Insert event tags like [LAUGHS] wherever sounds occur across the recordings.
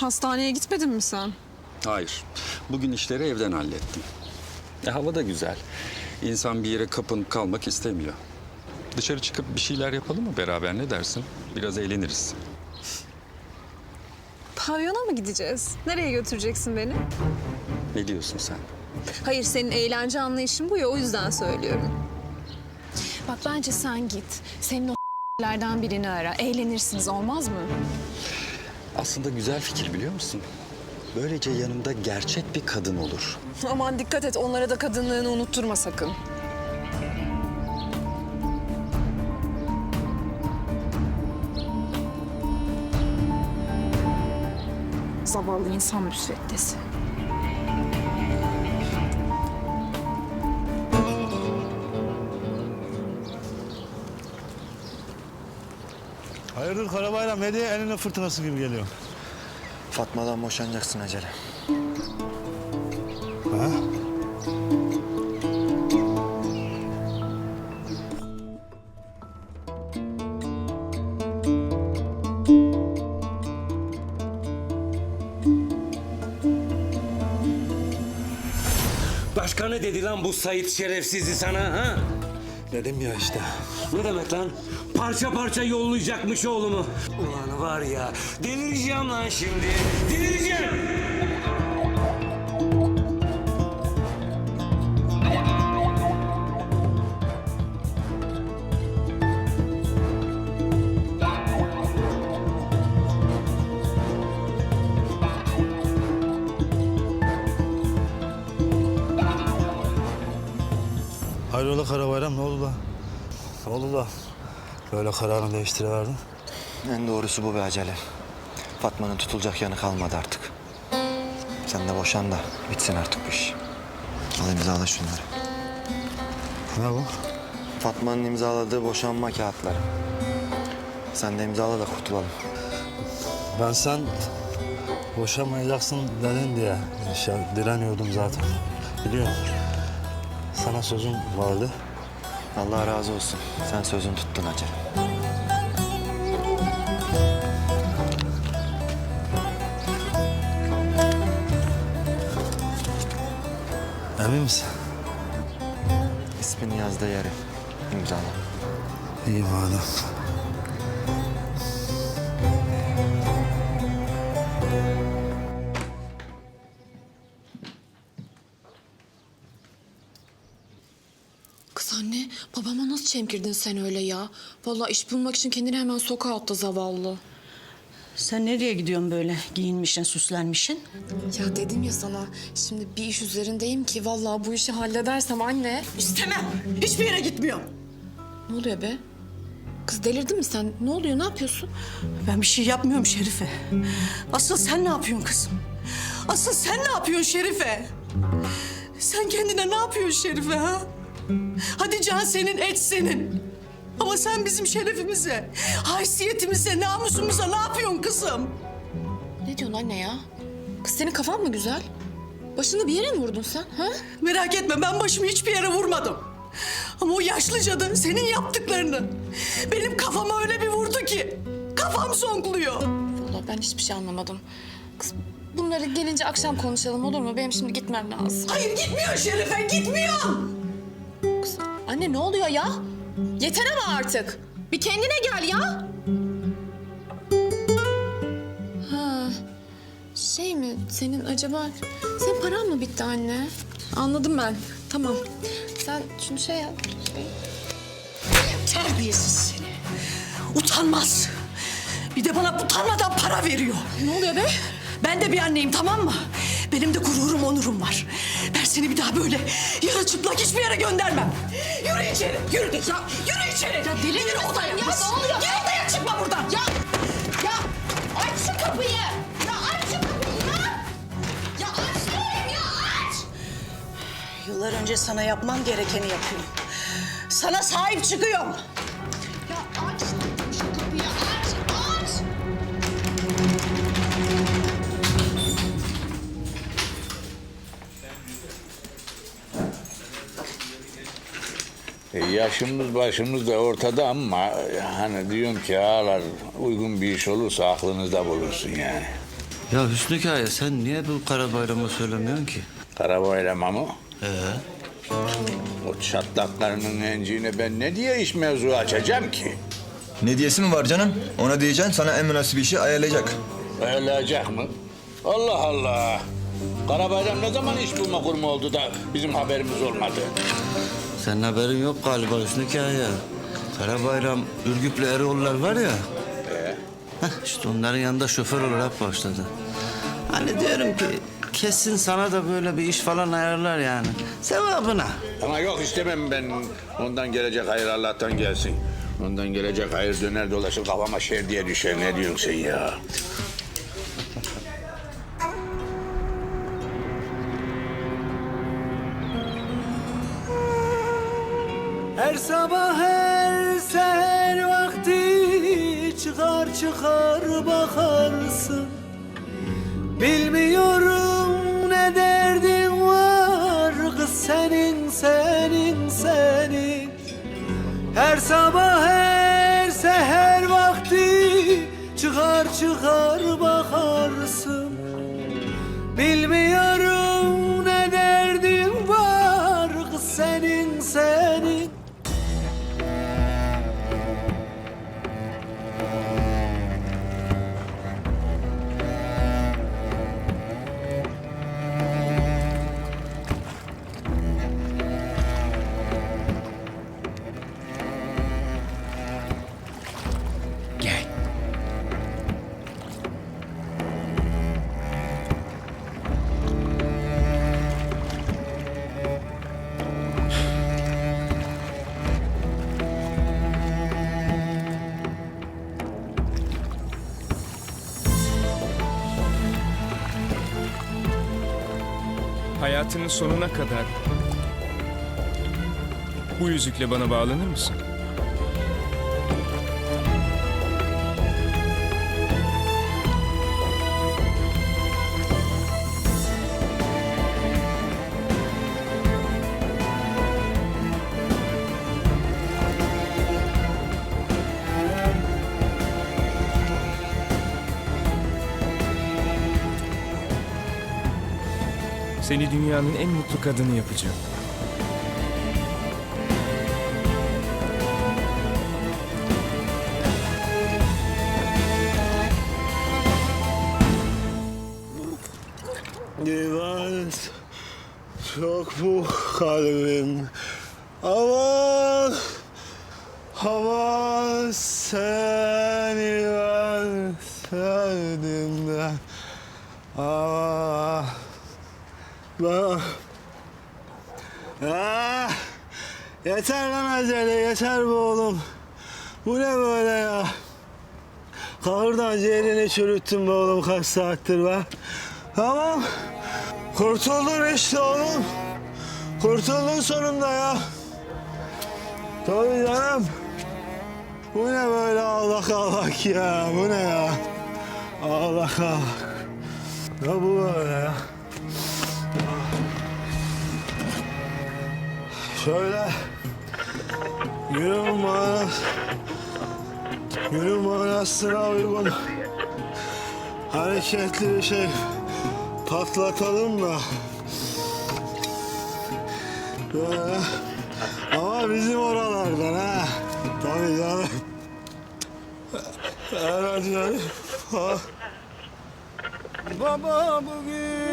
Hastaneye gitmedin mi sen? Hayır. Bugün işleri evden hallettim. E, hava da güzel. İnsan bir yere kapınıp kalmak istemiyor. Dışarı çıkıp bir şeyler yapalım mı beraber ne dersin? Biraz eğleniriz. Pavyona mı gideceğiz? Nereye götüreceksin beni? Ne diyorsun sen? Hayır senin eğlence anlayışın bu ya o yüzden söylüyorum. Bak bence sen git. Senin o [LAUGHS] lerden birini ara. Eğlenirsiniz olmaz mı? Aslında güzel fikir biliyor musun? Böylece yanımda gerçek bir kadın olur. Aman dikkat et onlara da kadınlığını unutturma sakın. Zavallı insan müsveddesi. Hayırdır Karabayram ne diye eline fırtınası gibi geliyor. Fatma'dan boşanacaksın acele. Ha? Başka ne dedi lan bu Sait şerefsizi sana ha? Dedim ya işte. Ne demek lan? Parça parça yollayacakmış oğlumu. Ulan var ya delireceğim lan şimdi. Delireceğim. Hayrola Karabayram ne oldu la? Ne oldu la? Böyle kararını değiştiriverdin. En doğrusu bu be acele. Fatma'nın tutulacak yanı kalmadı artık. Sen de boşan da bitsin artık bu iş. Al imzala şunları. Ne bu? Fatma'nın imzaladığı boşanma kağıtları. Sen de imzala da kurtulalım. Ben sen boşamayacaksın dedin diye şey, direniyordum zaten. Biliyorum. Sana sözüm vardı. Allah razı olsun. Sen sözünü tuttun acele. Emin misin? İsmini yaz da yere. İmzala. İyi madem. Çemkirdin sen öyle ya? Vallahi iş bulmak için kendini hemen sokağa attı zavallı. Sen nereye gidiyorsun böyle giyinmişsin, süslenmişsin? Ya dedim ya sana, şimdi bir iş üzerindeyim ki vallahi bu işi halledersem anne... İstemem. Hiçbir yere gitmiyorum. Ne oluyor be? Kız delirdin mi sen? Ne oluyor, ne yapıyorsun? Ben bir şey yapmıyorum Şerife. Asıl sen ne yapıyorsun kızım? Asıl sen ne yapıyorsun Şerife? Sen kendine ne yapıyorsun Şerife ha? Hadi can senin, et senin. Ama sen bizim şerefimize, haysiyetimize, namusumuza ne yapıyorsun kızım? Ne diyorsun anne ya? Kız senin kafan mı güzel? Başını bir yere mi vurdun sen, ha? Merak etme ben başımı hiçbir yere vurmadım. Ama o yaşlı cadı senin yaptıklarını benim kafama öyle bir vurdu ki kafam zonkluyor. Vallahi ben hiçbir şey anlamadım. Kız bunları gelince akşam konuşalım olur mu? Benim şimdi gitmem lazım. Hayır gitmiyor Şerife gitmiyor. Kız, anne ne oluyor ya? Yeter ama artık. Bir kendine gel ya. Ha, şey mi? Senin acaba... Senin paran mı bitti anne? Anladım ben. Tamam. Sen şunu şey yap. Şey... Terbiyesiz seni. Utanmaz. Bir de bana utanmadan para veriyor. Ne oluyor be? Ben de bir anneyim tamam mı? Benim de gururum onurum var. Ben seni bir daha böyle yarı çıplak hiçbir yere göndermem. Yürü içeri. Yürü de ya. Yürü içeri. Ya deli Yürü misin odaya. ya? Ne oluyor? Gir odaya çıkma buradan. Ya, ya aç şu kapıyı. Ya aç şu kapıyı ya. Ya aç diyorum ya aç. Yıllar önce sana yapmam gerekeni yapıyorum. Sana sahip çıkıyorum. Yaşımız başımız da ortada ama hani diyorum ki ağalar uygun bir iş olursa aklınızda bulunsun yani. Ya Hüsnü Kaya sen niye bu kara bayramı söylemiyorsun ki? Kara bayrama mı? Ee? O çatlaklarının enciğine ben ne diye iş mevzu açacağım ki? Ne diyesi mi var canım? Ona diyeceksin sana en münasip işi ayarlayacak. Ayarlayacak mı? Allah Allah. Kara bayram ne zaman iş bulma kurumu oldu da bizim haberimiz olmadı? Senin haberin yok galiba Hüsnü Kaya. Kara bayram, Ürgüplü Eroğullar var ya. Heh, işte onların yanında şoför olarak başladı. Hani diyorum ki kesin sana da böyle bir iş falan ayarlar yani. Sevabına. Ama yok istemem ben. Ondan gelecek hayır Allah'tan gelsin. Ondan gelecek hayır döner dolaşır kafama şer diye düşer. Ne diyorsun sen ya? Her sabah her seher vakti çıkar çıkar bakarsın. Bilmiyorum ne derdin var kız senin senin senin. Her sabah her seher vakti çıkar çıkar bakarsın. Bilmiyorum Hayatının sonuna kadar bu yüzükle bana bağlanır mısın? Seni dünyanın en mutlu kadını yapacağım. Divan çok bu kalbim. Aman Aman seni ben sevdim de. Aman Ben Ah, Yeter lan acele yeter bu oğlum Bu ne böyle ya Kahırdan ciğerini çürüttüm be oğlum kaç saattir be Tamam. Kurtuldun işte oğlum. Kurtuldun sonunda ya. Tabii canım. Bu ne böyle ağlak ağlak ya? Bu ne ya? Ağlak ağlak. Ya bu böyle ya. Şöyle günün manası, günün manasına uygun hareketli bir şey patlatalım da. Böyle. Ama bizim oralardan ha. Tabii canım. Canım. Ha. Baba bugün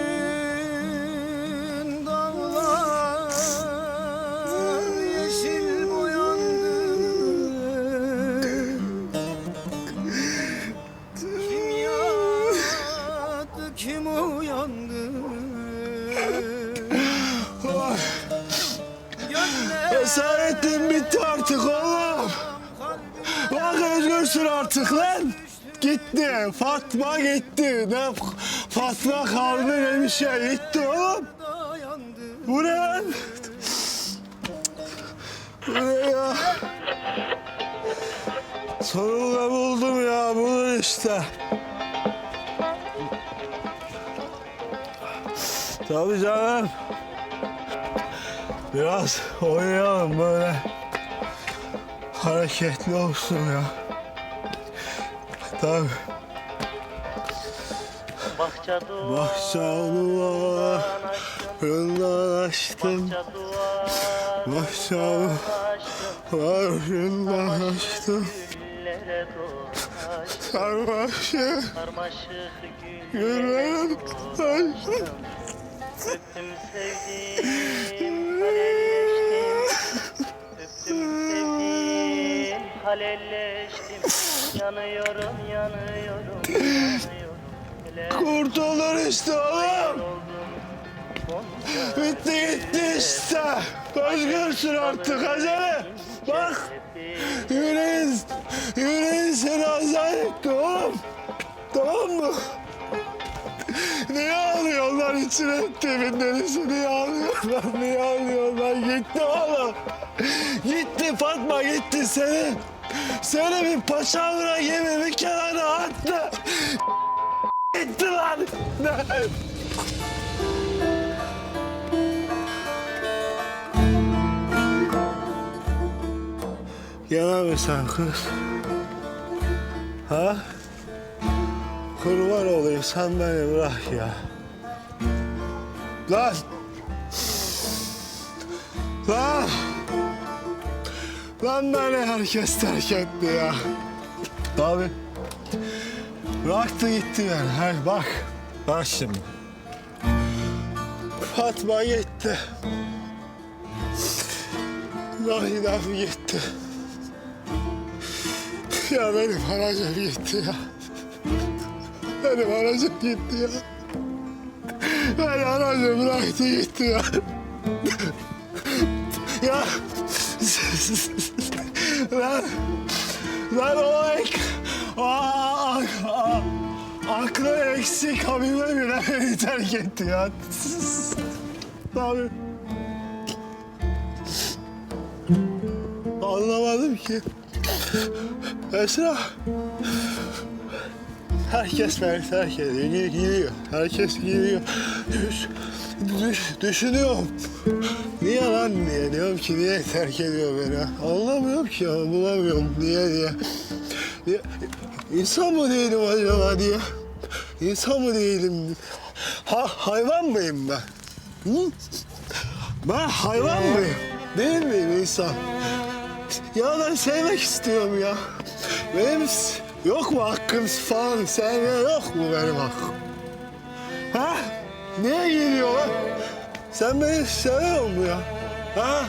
Fatma gitti. Ne Fatma kaldı ne bir şey gitti oğlum. Bu ne? Bu ne ya? Sonunda buldum ya bunu işte. Tabii canım. Biraz oynayalım böyle. Hareketli olsun ya. Tabii. Bahçe duvarından açtım. Bahçe duvarından açtım. Sarmaşık güllere açtım. Öptüm sevdim, halelleştim. Öptüm sevdim, halelleştim. Yanıyorum, yanıyorum. İşte oğlum. Bitti gitti işte. Özgürsün artık acele. Bak yüreğin, yüreğin seni azar etti oğlum. Tamam mı? Niye ağlıyorlar içine ettiğimin delisi? Niye ağlıyorlar? Niye ağlıyorlar? Gitti oğlum. Gitti Fatma gitti seni. Seni bir paçavra gibi bir kenara attı. Gitti lan. Yana mısın kız? Ha? Kurban olayım sen beni bırak ya. Lan! Lan! Lan beni herkes terk etti ya. Abi. Bıraktı gitti beni. Her bak. Bak şimdi. Fatma gitti. Nahidem gitti. Ya benim aracım gitti ya. Benim aracım gitti ya. Beni aracım bıraktı gitti ya. ya. lan. Lan o ek. Aa, aklı eksik habime bile beni terk etti ya. Abi. Anlamadım ki. Esra. Herkes beni terk ediyor, gi- gidiyor. Herkes gidiyor. Düş, düş, düşünüyorum. Niye lan niye? Diyorum ki niye terk ediyor beni? Anlamıyorum ki ya, bulamıyorum. Niye diye. niye? İnsan mı değilim acaba diye. İnsan mı değilim? Ha, hayvan mıyım ben? Hı? Ben hayvan mıyım? Değil miyim insan? Ya ben sevmek istiyorum ya. Benim yok mu hakkım falan sevmeye yok mu benim hakkım? Ha? Niye geliyor lan? Sen beni seviyor musun ya? Ha?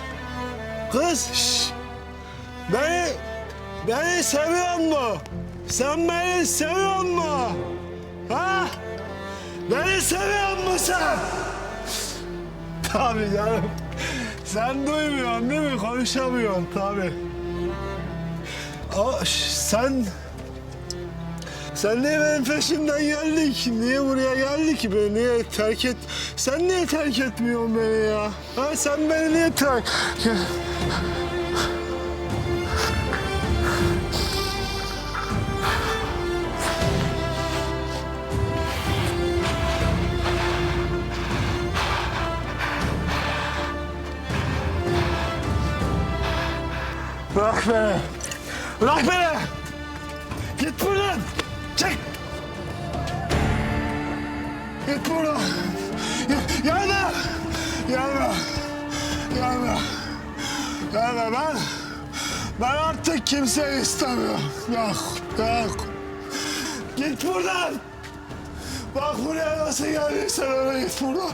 Kız şş. Beni, beni seviyor mu? Sen beni seviyor mu? Beni seviyor musun? Tabii canım. Sen duymuyorsun değil mi? Konuşamıyorsun tabii. Ama sen... Sen niye benim peşimden geldin ki? Niye buraya geldi ki beni? Niye terk et... Sen niye terk etmiyorsun beni ya? Ha sen beni niye terk... Bırak beni. Bırak beni. Git buradan. Çık. Git buradan. Gel- Gelme. Gelme. Gelme. Gelme ben. Ben artık kimseyi istemiyorum. Yok. Yok. Git buradan. Bak buraya nasıl geldiysen öyle git buradan.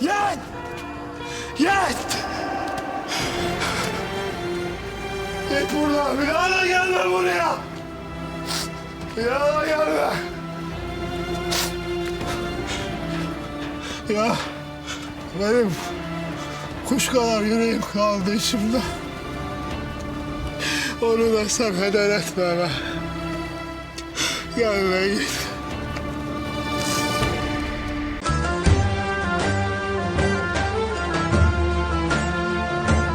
Git. Git. Git buradan. Bir daha da gelme buraya. Bir daha da gelme. Ya benim kuş kadar yüreğim kaldı içimde. Onu da sen heder etme be. Gelme git.